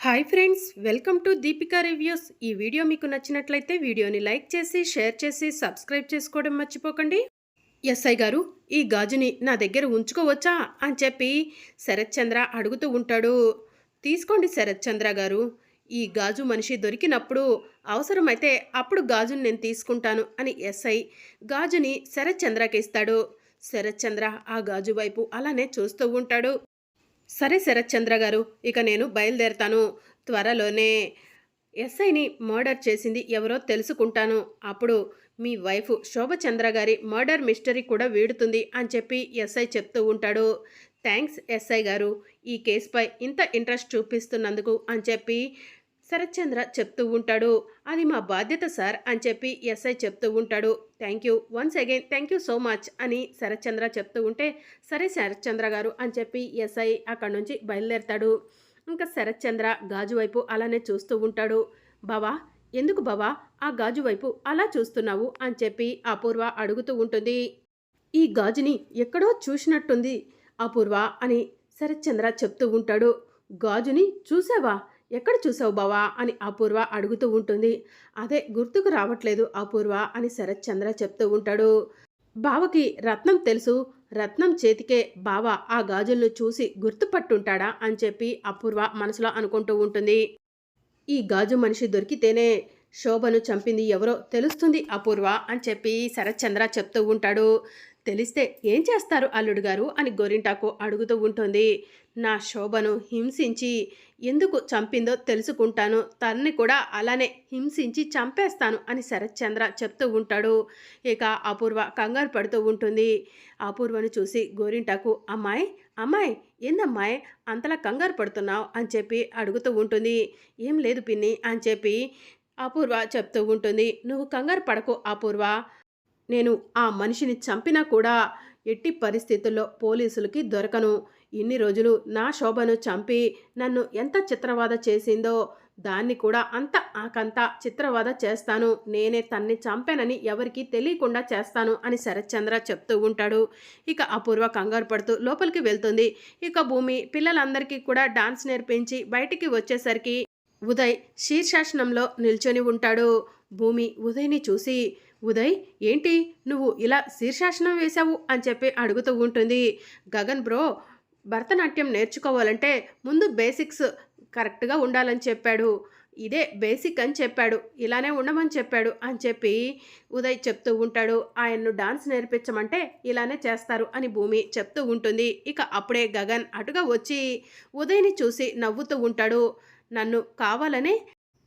Hi friends welcome to Deepika reviews ఈ video మీకు నచ్చినట్లయితే వీడియోని లైక్ చేసి షేర్ చేసి సబ్స్క్రైబ్ చేసుకోవడం మర్చిపోకండి. ఎస్ఐ గారు ఈ గాజుని నా దగ్గర ఉంచుకోవచ్చా అని చెప్పి శరత్ చంద్ర అడుగుతూ ఉంటాడు. తీసుకోండి శరత్ చంద్ర గారు ఈ గాజు మనిషి దొరికినప్పుడు అవసరమైతే అప్పుడు గాజుని నేను తీసుకుంటాను అని ఎస్ఐ గాజుని శరత్ చంద్రకి ఇస్తాడు. శరత్ చంద్ర ఆ గాజు వైపు అలానే చూస్తూ ఉంటాడు. సరే శరత్ చంద్ర గారు ఇక నేను బయలుదేరతాను. త్వరలోనే ఎస్ఐని మర్డర్ చేసింది ఎవరో తెలుసుకుంటాను. అప్పుడు మీ వైఫ్ శోభచంద్ర గారి మర్డర్ మిస్టరీ కూడా వీడుతుంది అని చెప్పి ఎస్ఐ చెప్తూ ఉంటాడు. థ్యాంక్స్ ఎస్ఐ గారు. ఈ కేసుపై ఇంత ఇంట్రెస్ట్ చూపిస్తున్నందుకు అని చెప్పి శరత్చంద్ర చెప్తూ ఉంటాడు. అది మా బాధ్యత సార్ అని చెప్పి ఎస్ఐ చెప్తూ ఉంటాడు. Thank you. Once again thank you so much అని శరత్చంద్ర చెప్తూ ఉంటే సరే శరత్చంద్ర గారు అని చెప్పి ఎస్ఐ అక్కడి నుంచి బయలుదేరతాడు. ఇంకా శరత్చంద్ర గాజు వైపు అలానే చూస్తూ ఉంటాడు. బావా ఎందుకు బావా ఆ గాజు వైపు అలా చూస్తున్నావు? అని చెప్పి అపూర్వ అడుగుతూ ఉంటుంది. ఈ గాజుని ఎక్కడో చూసినట్టుంది అపూర్వ అని శరత్చంద్ర చెప్తూ ఉంటాడు. గాజుని చూసావా? ఎక్కడ చూసావు బావా అని అపూర్వ అడుగుతూ ఉంటుంది. అదే గుర్తుకు రావట్లేదు అపూర్వ అని శరత్ చంద్ర చెప్తూ ఉంటాడు. బావకి రత్నం తెలుసు. రత్నం చేతికే బావ ఆ గాజులను చూసి గుర్తుపట్టుంటాడా అని చెప్పి అపూర్వ మనసులో అనుకుంటూ ఉంటుంది. ఈ గాజు మనిషి దొరికితేనే శోభను చంపింది ఎవరో తెలుస్తుంది అపూర్వ అని చెప్పి శరత్ చంద్ర చెప్తూ ఉంటాడు. తెలిస్తే ఏం చేస్తారు అల్లుడు గారు అని గోరింటాకు అడుగుతూ ఉంటుంది. నా శోభను హింసించి ఎందుకు చంపిందో తెలుసుకుంటాను. తనని కూడా అలానే హింసించి చంపేస్తాను అని శరత్చంద్ర చెప్తూ ఉంటాడు. ఇక అపూర్వ కంగారు పడుతూ ఉంటుంది. అపూర్వను చూసి గోరింటాకు అమ్మాయి అమ్మాయి ఏందమ్మాయి? అంతలా కంగారు పడుతున్నావు? అని చెప్పి అడుగుతూ ఉంటుంది. ఏం లేదు పిన్ని అని చెప్పి అపూర్వ చెప్తూ ఉంటుంది. నువ్వు కంగారు పడకు అపూర్వ. నేను ఆ మనిషిని చంపినా కూడా ఎట్టి పరిస్థితుల్లో పోలీసులకి దొరకను. ఇన్ని రోజులు నా శోభను చంపి నన్ను ఎంత చిత్రవాద చేసిందో దాన్ని కూడా అంత ఆకంత చిత్రవాద చేస్తాను. నేనే తన్ని చంపానని ఎవరికీ తెలియకుండా చేస్తాను అని శరత్చంద్ర చెప్తూ ఉంటాడు. ఇక అపూర్వ కంగారు పడుతూ లోపలికి వెళ్తుంది. ఇక భూమి పిల్లలందరికీ కూడా డాన్స్ నేర్పించి బయటికి వచ్చేసరికి ఉదయ్ శీర్షాసనంలో నిల్చొని ఉంటాడు. భూమి ఉదయ్ని చూసి ఉదయ్ ఏంటి? నువ్వు ఇలా శీర్షాసనం వేశావు? అని చెప్పి అడుగుతూ ఉంటుంది. గగన్ బ్రో భరతనాట్యం నేర్చుకోవాలంటే ముందు బేసిక్స్ కరెక్ట్గా ఉండాలని చెప్పాడు. ఇదే బేసిక్ అని చెప్పాడు. ఇలానే ఉండమని చెప్పాడు అని చెప్పి ఉదయ్ చెప్తూ ఉంటాడు. ఆయన్ను డాన్స్ నేర్పించమంటే ఇలానే చేస్తారు అని భూమి చెప్తూ ఉంటుంది. ఇక అప్పుడే గగన్ అటుగా వచ్చి ఉదయ్ని చూసి నవ్వుతూ ఉంటాడు. నన్ను కావాలనే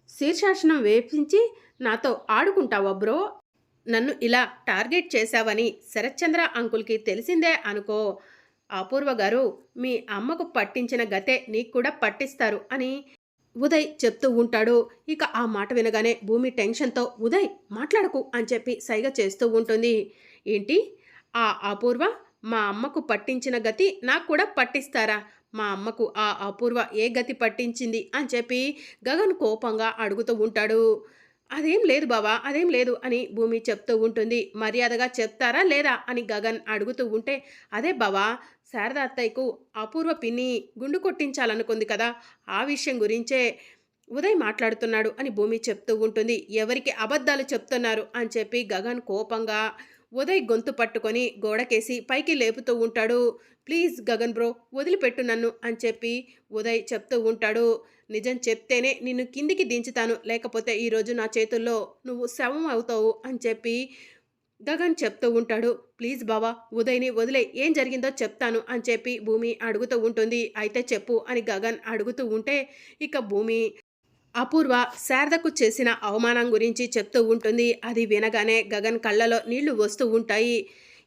శీర్షాసనం వేపించి నాతో ఆడుకుంటావా బ్రో? నన్ను ఇలా టార్గెట్ చేశావని శరత్చంద్ర అంకుల్కి తెలిసిందే అనుకో. అపూర్వ గారు మీ అమ్మకు పట్టించిన గతే నీకు కూడా పట్టిస్తారు అని ఉదయ్ చెప్తూ ఉంటాడు. ఇక ఆ మాట వినగానే భూమి టెన్షన్తో ఉదయ్ మాట్లాడకు అని చెప్పి సైగ చేస్తూ ఉంటుంది. ఏంటి? ఆ అపూర్వ మా అమ్మకు పట్టించిన గతి నాకు కూడా పట్టిస్తారా? మా అమ్మకు ఆ అపూర్వ ఏ గతి పట్టించింది? అని చెప్పి గగన్ కోపంగా అడుగుతూ ఉంటాడు. అదేం లేదు బావా అదేం లేదు అని భూమి చెప్తూ ఉంటుంది. మర్యాదగా చెప్తారా లేదా? అని గగన్ అడుగుతూ ఉంటే అదే బావా శారద అత్తయ్యకు అపూర్వ పిన్ని గుండు కొట్టించాలనుకుంది కదా ఆ విషయం గురించే ఉదయ్ మాట్లాడుతున్నాడు అని భూమి చెప్తూ ఉంటుంది. ఎవరికి అబద్ధాలు చెప్తున్నారు? అని చెప్పి గగన్ కోపంగా ఉదయ్ గొంతు పట్టుకొని గోడకేసి పైకి లేపుతూ ఉంటాడు. ప్లీజ్ గగన్ బ్రో వదిలిపెట్టు నన్ను అని చెప్పి ఉదయ్ చెప్తూ ఉంటాడు. నిజం చెప్తేనే నిన్ను కిందికి దించుతాను. లేకపోతే ఈరోజు నా చేతుల్లో నువ్వు శవం అవుతావు అని చెప్పి గగన్ చెప్తూ ఉంటాడు. ప్లీజ్ బావా ఉదయ్ని వదిలే ఏం జరిగిందో చెప్తాను అని చెప్పి భూమి అడుగుతూ ఉంటుంది. అయితే చెప్పు అని గగన్ అడుగుతూ ఉంటే ఇక భూమి అపూర్వ శారదకు చేసిన అవమానం గురించి చెప్తూ ఉంటుంది. అది వినగానే గగన్ కళ్ళలో నీళ్ళు వస్తూ ఉంటాయి.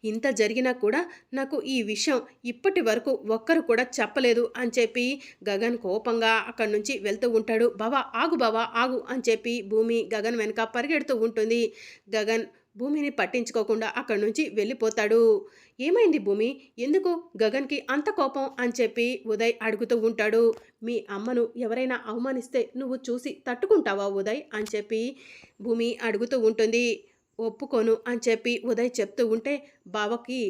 ఇంత జరిగినా కూడా నాకు ఈ విషయం ఇప్పటి వరకు ఒక్కరు కూడా చెప్పలేదు అని చెప్పి గగన్ కోపంగా అక్కడి నుంచి వెళ్తూ ఉంటాడు. బావా ఆగు బావా ఆగు అని చెప్పి భూమి గగన్ వెనక పరిగెడుతూ ఉంటుంది. గగన్ భూమిని పట్టించుకోకుండా అక్కడి నుంచి వెళ్ళిపోతాడు. ఏమైంది భూమి? ఎందుకు గగన్కి అంత కోపం అని చెప్పి ఉదయ్ అడుగుతూ ఉంటాడు. మీ అమ్మను ఎవరైనా అవమానిస్తే నువ్వు చూసి తట్టుకుంటావా ఉదయ్ అని చెప్పి భూమి అడుగుతూ ఉంటుంది. ఒప్పుకోను అని చెప్పి ఉదయ్ చెప్తూ ఉంటే బావకి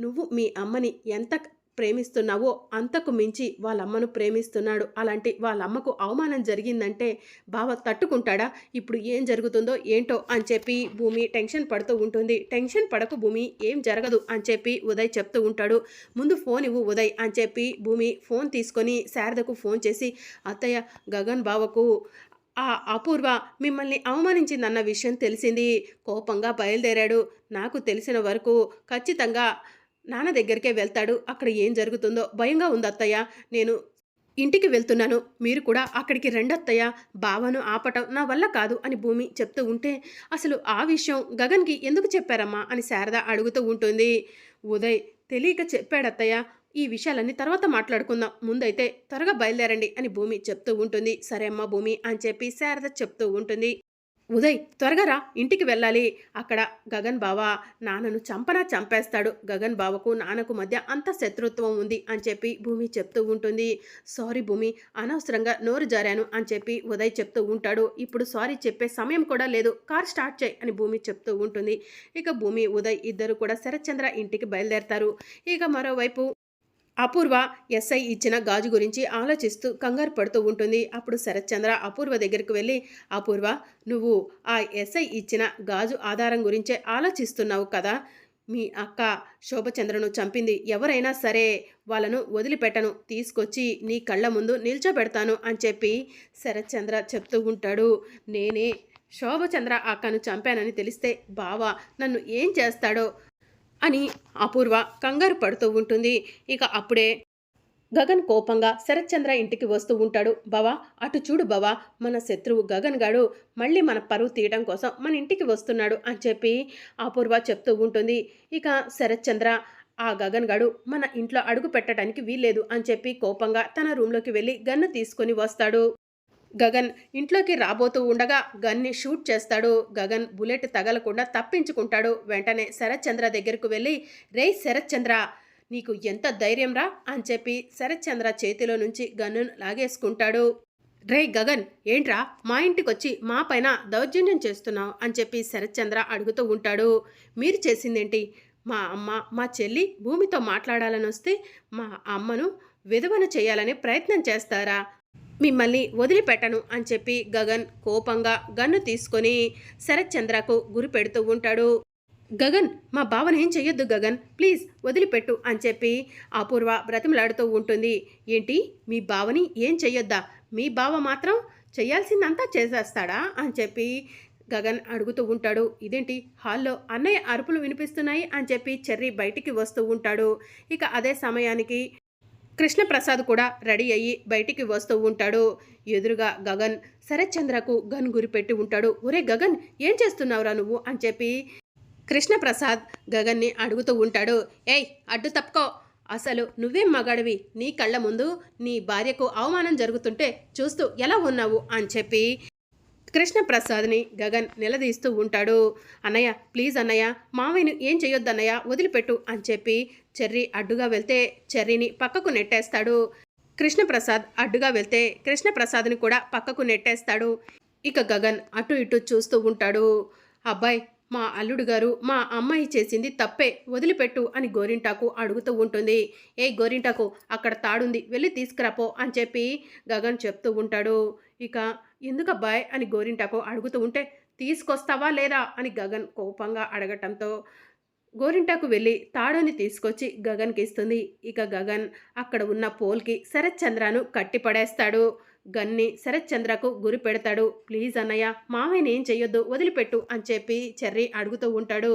నువ్వు మీ అమ్మని ఎంత ప్రేమిస్తున్నావో అంతకు మించి వాళ్ళమ్మను ప్రేమిస్తున్నాడు. అలాంటి వాళ్ళమ్మకు అవమానం జరిగిందంటే బావ తట్టుకుంటాడా? ఇప్పుడు ఏం జరుగుతుందో ఏంటో అని చెప్పి భూమి టెన్షన్ పడుతూ ఉంటుంది. టెన్షన్ పడకు భూమి ఏం జరగదు అని చెప్పి ఉదయ్ చెప్తూ ఉంటాడు. ముందు ఫోన్ ఇవ్వు ఉదయ్ అని చెప్పి భూమి ఫోన్ తీసుకొని శారదకు ఫోన్ చేసి అత్తయ్య గగన్ బావకు ఆ అపూర్వ మిమ్మల్ని అవమానించిందన్న విషయం తెలిసింది. కోపంగా బయలుదేరాడు. నాకు తెలిసిన వరకు ఖచ్చితంగా నాన్న దగ్గరికే వెళ్తాడు. అక్కడ ఏం జరుగుతుందో భయంగా ఉంది అత్తయ్య. నేను ఇంటికి వెళ్తున్నాను. మీరు కూడా అక్కడికి రెండత్తయ్య బావను ఆపటం నా వల్ల కాదు అని భూమి చెప్తూ ఉంటే అసలు ఆ విషయం గగన్కి ఎందుకు చెప్పారమ్మా? అని శారద అడుగుతూ ఉంటుంది. ఉదయ్ తెలియక చెప్పాడత్తయ్య. ఈ విషయాలన్నీ తర్వాత మాట్లాడుకుందాం. ముందైతే త్వరగా బయలుదేరండి అని భూమి చెప్తూ ఉంటుంది. సరే అమ్మా భూమి అని చెప్పి శారద చెప్తూ ఉంటుంది. ఉదయ్ త్వరగా రా ఇంటికి వెళ్ళాలి. అక్కడ గగన్ బావ నాన్నను చంపనా చంపేస్తాడు. గగన్ బావకు నాన్నకు మధ్య అంత శత్రుత్వం ఉంది అని చెప్పి భూమి చెప్తూ ఉంటుంది. సారీ భూమి అనవసరంగా నోరు జారాను అని చెప్పి ఉదయ్ చెప్తూ ఉంటాడు. ఇప్పుడు సారీ చెప్పే సమయం కూడా లేదు. కార్ స్టార్ట్ చేయి అని భూమి చెప్తూ ఉంటుంది. ఇక భూమి ఉదయ్ ఇద్దరు కూడా శరత్చంద్ర ఇంటికి బయలుదేరతారు. ఇక మరోవైపు అపూర్వ ఎస్ఐ ఇచ్చిన గాజు గురించి ఆలోచిస్తూ కంగారు పడుతూ ఉంటుంది. అప్పుడు శరత్చంద్ర అపూర్వ దగ్గరికి వెళ్ళి అపూర్వ నువ్వు ఆ ఎస్ఐ ఇచ్చిన గాజు ఆధారం గురించే ఆలోచిస్తున్నావు కదా? మీ అక్క శోభచంద్రను చంపింది ఎవరైనా సరే వాళ్ళను వదిలిపెట్టను. తీసుకొచ్చి నీ కళ్ళ ముందు నిల్చోబెడతాను అని చెప్పి శరత్చంద్ర చెప్తూ ఉంటాడు. నేనే శోభచంద్ర అక్కను చంపానని తెలిస్తే బావా నన్ను ఏం చేస్తాడో? అని అపూర్వ కంగారు పడుతూ ఉంటుంది. ఇక అప్పుడే గగన్ కోపంగా శరత్చంద్ర ఇంటికి వస్తూ ఉంటాడు. బావా అటు చూడు బావా మన శత్రువు గగన్ గాడు మళ్ళీ మన పరువు తీయడం కోసం మన ఇంటికి వస్తున్నాడు అని చెప్పి అపూర్వ చెప్తూ ఉంటుంది. ఇక శరత్చంద్ర ఆ గగన్ గాడు మన ఇంట్లో అడుగు పెట్టడానికి వీల్లేదు అని చెప్పి కోపంగా తన రూమ్లోకి వెళ్ళి గన్ను తీసుకొని వస్తాడు. గగన్ ఇంట్లోకి రాబోతూ ఉండగా గన్ని షూట్ చేస్తాడు. గగన్ బుల్లెట్ తగలకుండా తప్పించుకుంటాడు. వెంటనే శరత్చంద్ర దగ్గరకు వెళ్ళి రే శరత్చంద్ర నీకు ఎంత ధైర్యం రా? అని చెప్పి శరత్చంద్ర చేతిలో నుంచి గన్నును లాగేసుకుంటాడు. రే గగన్ ఏంట్రా? మా ఇంటికొచ్చి మా పైన దౌర్జన్యం చేస్తున్నావు? అని చెప్పి శరత్చంద్ర అడుగుతూ ఉంటాడు. మీరు చేసిందేంటి? మా అమ్మ మా చెల్లి భూమితో మాట్లాడాలని వస్తే మా అమ్మను విధవన చేయాలని ప్రయత్నం చేస్తారా? మిమ్మల్ని వదిలిపెట్టను అని చెప్పి గగన్ కోపంగా గన్ను తీసుకొని శరత్చంద్రకు గురి పెడుతూ ఉంటాడు. గగన్ మా బావని ఏం చెయ్యొద్దు గగన్ ప్లీజ్ వదిలిపెట్టు అని చెప్పి అపూర్వ బ్రతిమలాడుతూ ఉంటుంది. ఏంటి మీ బావని ఏం చెయ్యొద్దా? మీ బావ మాత్రం చేయాల్సిందంతా చేసేస్తాడా అని చెప్పి గగన్ అడుగుతూ ఉంటాడు. ఇదేంటి హాల్లో అన్నయ్య అరుపులు వినిపిస్తున్నాయి అని చెప్పి చెర్రీ బయటికి వస్తూ ఉంటాడు. ఇక అదే సమయానికి కృష్ణప్రసాద్ కూడా రెడీ అయ్యి బయటికి వస్తూ ఉంటాడు. ఎదురుగా గగన్ శరత్చంద్రకు గన్ గురిపెట్టి ఉంటాడు. ఒరే గగన్ ఏం చేస్తున్నావురా నువ్వు? అని చెప్పి కృష్ణప్రసాద్ గగన్ని అడుగుతూ ఉంటాడు. ఏయ్ అడ్డు తప్పుకో. అసలు నువ్వేం మగాడివి? నీ కళ్ళ ముందు నీ భార్యకు అవమానం జరుగుతుంటే చూస్తూ ఎలా ఉన్నావు? అని చెప్పి కృష్ణప్రసాద్ని గగన్ నిలదీస్తూ ఉంటాడు. అన్నయ్య ప్లీజ్ అన్నయ్య మావయ్యను ఏం చేయొద్దన్నయ్య వదిలిపెట్టు అని చెప్పి చెర్రీ అడ్డుగా వెళ్తే చెర్రీని పక్కకు నెట్టేస్తాడు. కృష్ణప్రసాద్ అడ్డుగా వెళ్తే కృష్ణప్రసాద్ని కూడా పక్కకు నెట్టేస్తాడు. ఇక గగన్ అటు ఇటు చూస్తూ ఉంటాడు. అబ్బాయి మా అల్లుడు గారు మా అమ్మాయి చేసింది తప్పే వదిలిపెట్టు అని గోరింటాకు అడుగుతూ ఉంటుంది. ఏ గోరింటాకు అక్కడ తాడుంది వెళ్ళి తీసుకురాపో అని చెప్పి గగన్ చెప్తూ ఉంటాడు. ఇక ఎందుకబ్బాయ్ అని గోరింటాకు అడుగుతూ ఉంటే తీసుకొస్తావా లేదా అని గగన్ కోపంగా అడగటంతో గోరింటాకు వెళ్ళి తాడుని తీసుకొచ్చి గగన్కి ఇస్తుంది ఇక గగన్ అక్కడ ఉన్న పోల్కి శరత్చంద్రను కట్టిపడేస్తాడు. గన్ని శరత్చంద్రకు గురి పెడతాడు. ప్లీజ్ అన్నయ్య మామయ్యని ఏం చెయ్యొద్దు వదిలిపెట్టు అని చెప్పి చెర్రి అడుగుతూ ఉంటాడు.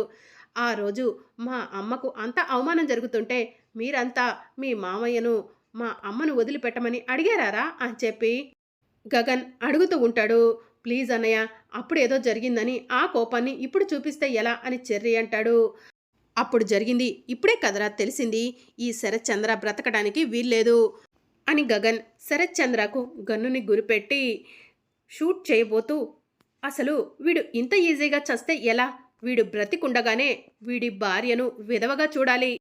ఆ రోజు మా అమ్మకు అంత అవమానం జరుగుతుంటే మీరంతా మీ మామయ్యను మా అమ్మను వదిలిపెట్టమని అడిగారా అని చెప్పి గగన్ అడుగుతూ ఉంటాడు. ప్లీజ్ అన్నయ్య అప్పుడు ఏదో జరిగిందని ఆ కోపాన్ని ఇప్పుడు చూపిస్తే ఎలా? అని చెర్రి అంటాడు. అప్పుడు జరిగింది. ఇప్పుడే కదరా తెలిసింది. ఈ శరత్చంద్ర బ్రతకడానికి వీల్లేదు అని గగన్ శరత్చంద్రకు గన్నుని గురిపెట్టి షూట్ చేయబోతూ అసలు వీడు ఇంత ఈజీగా చస్తే ఎలా? వీడు బ్రతికుండగానే వీడి భార్యను విధవగా చూడాలి.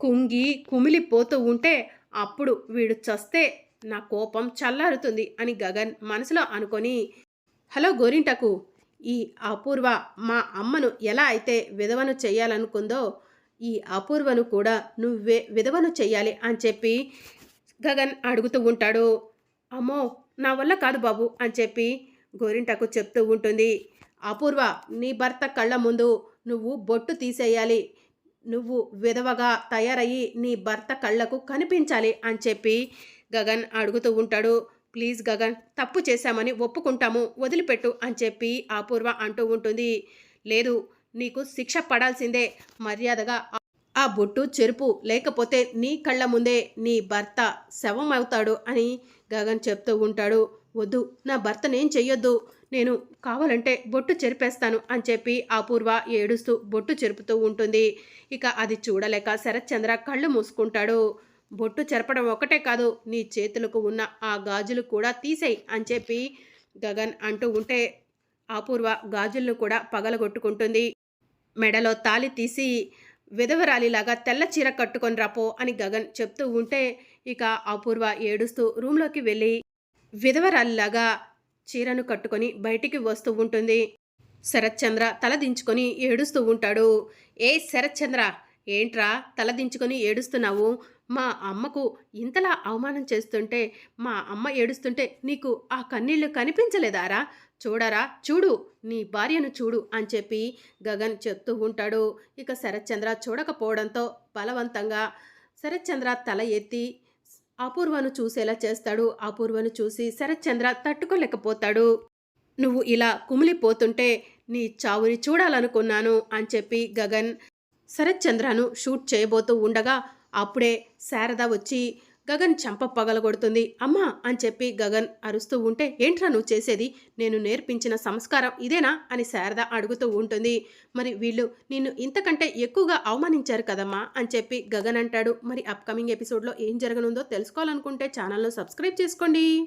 కుంగి కుమిలిపోతూ ఉంటే అప్పుడు వీడు చస్తే నా కోపం చల్లారుతుంది అని గగన్ మనసులో అనుకొని హలో గోరింటకు ఈ అపూర్వ మా అమ్మను ఎలా అయితే విధవను చేయాలనుకుందో ఈ అపూర్వను కూడా నువ్వే విధవను చెయ్యాలి అని చెప్పి గగన్ అడుగుతూ ఉంటాడు. అమ్మో నా వల్ల కాదు బాబు అని చెప్పి గోరింటకు చెప్తూ ఉంటుంది. అపూర్వ నీ భర్త కళ్ళ ముందు నువ్వు బొట్టు తీసేయాలి. నువ్వు విధవగా తయారయ్యి నీ భర్త కళ్ళకు కనిపించాలి అని చెప్పి గగన్ అడుగుతూ ఉంటాడు. ప్లీజ్ గగన్ తప్పు చేశామని ఒప్పుకుంటాము వదిలిపెట్టు అని చెప్పి అపూర్వ అంటూ ఉంటుంది. లేదు నీకు శిక్ష పడాల్సిందే మర్యాదగా ఆ- బొట్టు చెరుపు లేకపోతే నీ కళ్ళ ముందే నీ భర్త శవం అవుతాడు అని గగన్ చెప్తూ ఉంటాడు. వద్దు నా భర్తనేం చెయ్యొద్దు నేను కావాలంటే బొట్టు చెరిపేస్తాను అని చెప్పి అపూర్వ ఏడుస్తూ బొట్టు చెరుపుతూ ఉంటుంది. ఇక అది చూడలేక శరత్చంద్ర కళ్ళు మూసుకుంటాడు. బొట్టు చెరపడం ఒకటే కాదు నీ చేతులకు ఉన్న ఆ గాజులు కూడా తీసేయి అని చెప్పి గగన్ అంటూ ఉంటే అపూర్వ గాజులను కూడా పగలగొట్టుకుంటుంది. మెడలో తాలి తీసి విధవరాలిలాగా తెల్ల చీర కట్టుకొని రాపో అని గగన్ చెప్తూ ఉంటే ఇక అపూర్వ ఏడుస్తూ రూమ్లోకి వెళ్ళి విధవరాలిలాగా చీరను కట్టుకొని బయటికి వస్తూ ఉంటుంది. శరత్చంద్ర తల దించుకొని ఏడుస్తూ ఉంటాడు. ఏ శరత్చంద్ర ఏంట్రా తల దించుకొని ఏడుస్తున్నావు? మా అమ్మకు ఇంతలా అవమానం చేస్తుంటే మా అమ్మ ఏడుస్తుంటే నీకు ఆ కన్నీళ్ళు కనిపించలేదారా? చూడరా చూడు నీ భార్యను చూడు అని చెప్పి గగన్ చెప్తూ ఉంటాడు. ఇక శరత్చంద్ర చూడకపోవడంతో బలవంతంగా శరత్చంద్ర తల ఎత్తి అపూర్వను చూసేలా చేస్తాడు. అపూర్వను చూసి శరత్చంద్ర తట్టుకోలేకపోతాడు. నువ్వు ఇలా కుమిలిపోతుంటే నీ చావుని చూడాలనుకున్నాను అని చెప్పి గగన్ శరత్చంద్రను షూట్ చేయబోతూ ఉండగా అప్పుడే శారద వచ్చి గగన్ చంప పగలగొడుతుంది. అమ్మా అని చెప్పి గగన్ అరుస్తూ ఉంటే ఏంట్రా నువ్వు చేసేది? నేను నేర్పించిన సంస్కారం ఇదేనా? అని శారద అడుగుతూ ఉంటుంది. మరి వీళ్ళు నిన్ను ఇంతకంటే ఎక్కువగా అవమానించారు కదమ్మా అని చెప్పి గగన్ అంటాడు. మరి అప్కమింగ్ ఎపిసోడ్లో ఏం జరగనుందో తెలుసుకోవాలనుకుంటే ఛానల్ను సబ్స్క్రైబ్ చేసుకోండి.